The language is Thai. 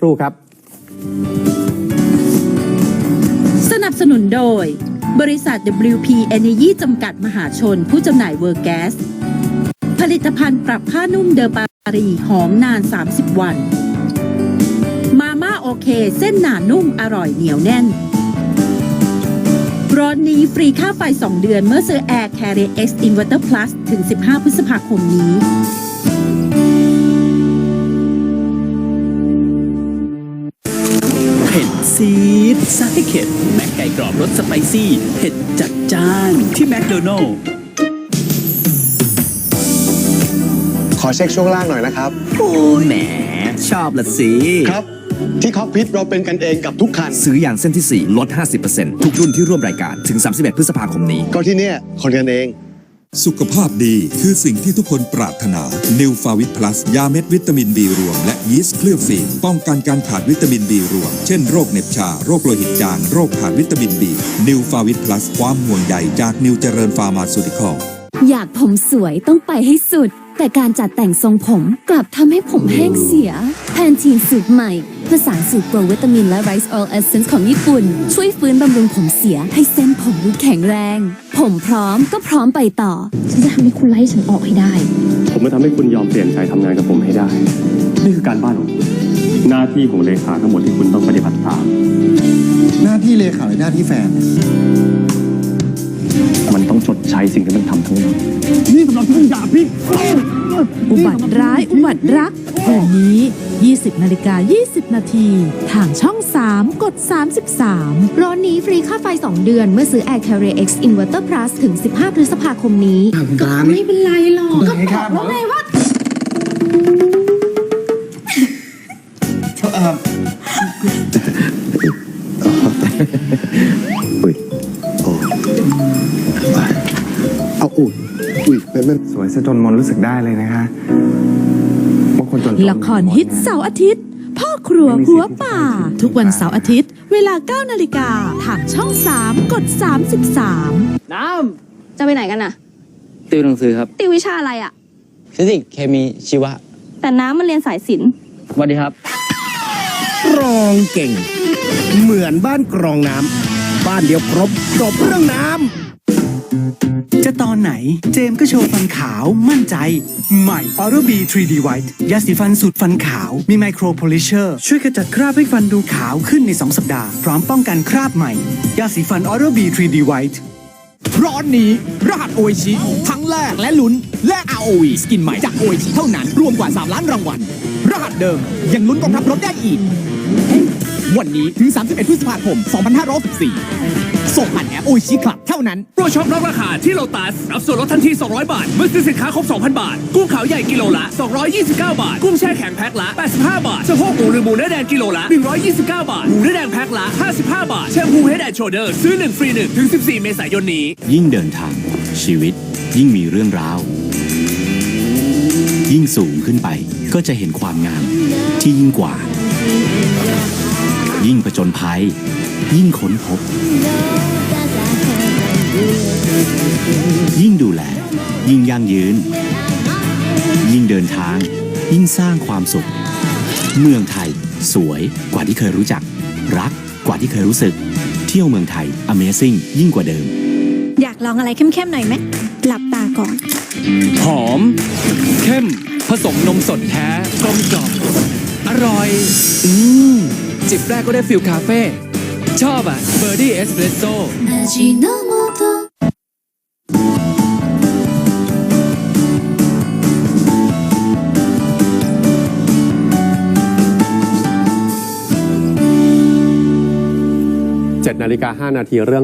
ครู่ครับ สนับสนุนโดย บริษัท WP Energy จำกัดมหาชน ผู้จำหน่ายเวอร์แก๊ส ผลิตภัณฑ์ปรับผ้านุ่มเดอปารีหอมนาน 30 วัน มาม่าโอเค เส้นหนานุ่มอร่อยเหนียวแน่นร้อนนี้ฟรีค่าไฟ 2 เดือนเมื่อซื้อ Air Carrier X Inverter Plus ถึง 15 พฤษภาคมนี้ เผ็ดซีดซาให้เข็ดแม็กไก่กรอบรสสไปซี่ เผ็ดจัดจ้านที่แมคโดนัลล์ขอเช็คช่วงล่างหน่อยนะครับ โอ้ยแหม ชอบละสิ ครับ ที่คอกพิทเราเป็นกันเองกับทุกคัน ซื้ออย่างเส้นที่ 4 ลด 50%ทุกรุ่นที่ร่วมรายการถึง 31 พฤษภาคมนี้ ก็ที่เนี่ยคนกันเอง สุขภาพดีคือสิ่งที่ทุกคนปรารถนา New f a v i t Plus ยาเม็ดวิตามินบีรวม และยีสต์เคลือบฟิล์มป้องกันการขาดวิตามินบีรวม เช่นโรคเหน็บชา โรคโลหิตจาง โรคขาดวิตามินบี New f a v i t Plus ความห่วงใยจากนิวเจริญฟาร์มาสูติคอล อยากผมสวยต้องไปให้สุด แต่การจัดแต่งทรงผมกลับทำให้ผมแห้งเสีย แพนทีนสูตรใหม่ผสานสูตรโปรวิตามินและไรซ์ออลเอเซนส์ของญี่ปุ่น ช่วยฟื้นบำรุงผมเสียให้เส้นผมดูแข็งแรง ผมพร้อมก็พร้อมไปต่อ ฉันจะทำให้คุณไล่ฉันออกให้ได้ ผมจะทำให้คุณยอมเปลี่ยนใจทำงานกับผมให้ได้ นี่คือการบ้านของคุณหน้าที่ของเลขาทั้งหมดที่คุณต้องปฏิบัติตาม หน้าที่เลขาหรือหน้าที่แฟน มันต้องชดใช้สิ่งที่มันทำทั้งหมดนี่สำหรับทุกอย่างพี่อุบัติร้ายอุบัติรักวันนี้ 20 นาฬิกา 20 นาที ทางช่อง 3 กด 33 ร้อนนี้ฟรีค่าไฟ 2 เดือนเมื่อซื้อ Air Carrier X Inverter Plus ถึง 15 พฤษภาคมนี้ ไม่เป็นไรหรอก ก็บอกว่าไงว่า เอาอุ่นอุ้ยเป็นเป็นสวยซะจนมนรู้สึกได้เลยนะคะว่าคนจนๆละครฮิตเสาร์อาทิตย์ พ่อครัวหัวป่า ทุกวันเสาร์อาทิตย์ เวลา9นาฬิกาทางช่อง 3 กด 33 น้จะไปไหนกันน่ะำติวหนังสือครับติววิชาอะไรอะฟิสิกส์เคมีชีวะแต่น้ำมันเรียนสายศิลป์ สวัสดีครับ กรองเก่ง เหมือนบ้านกรองน้ำบ้านเดียวครบจบเรื่องน้ำ จะตอนไหนเจมส์ก็โชว์ฟันขาวมั่นใจ ใหม่ Oral B 3D White ยาสีฟันสูตรฟันขาว มีไมโครโพลิเชอร์ ช่วยขจัดคราบให้ฟันดูขาวขึ้นใน 2 สัปดาห์ พร้อมป้องกันคราบใหม่ ยาสีฟัน Oral B 3D White ร้อนนี้ รหัสโอชิทั้งแรกและลุ้นและ ROV สกินใหม่จากโอชิเท่านั้นรวมกว่า 3 ล้านรางวัล รหัสเดิมยังลุ้นกองทัพรถได้อีก วันนี้ถึง 31 พฤษภาคม 2564ส่งผ่านแอปโอชิคลับเท่านั้นโปรช็อปลดราคาที่โลตัสรับส่วนลดทันที 200 บาท เมื่อซื้อสินค้าครบ 2,000 บาท กุ้งขาวใหญ่กิโลละ 229 บาท กุ้งแช่แข็งแพ็คละ 85 บาทสะโพกหมูหรือหมูเนื้อแดงกิโลละ 129 บาท หมูเนื้อแดงแพ็คละ 55 บาท แชมพูเฮดแอนด์โชเดอร์ซื้อ 1 ฟรี 1 ถึง 14 เมษายนนี้ ยิ่งเดินทาง ชีวิต ยิ่งมีเรื่องราว ยิ่งสูงขึ้นไปก็จะเห็นความงามที่ยิ่งกว่า ยิ่งผจญภัย ยิ่งค้นพบ ยิ่งดูแล ยิ่งยั่งยืน ยิ่งเดินทาง ยิ่งสร้างความสุข เมืองไทย สวยกว่าที่เคยรู้จัก รักกว่าที่เคยรู้สึก เที่ยวเมืองไทย Amazing ยิ่งกว่าเดิม อยากลองอะไรเข้มๆหน่อยไหมหลับตาก่อน หอม เข้ม ผสมนมสดแท้กลมกล่อมอร่อย อืม จิบแรกก็ได้ฟิลคาเฟ่ชอบอะเบอร์ดี้เอสเปรสโซ่7นาฬิกา5นาทีเรื่อง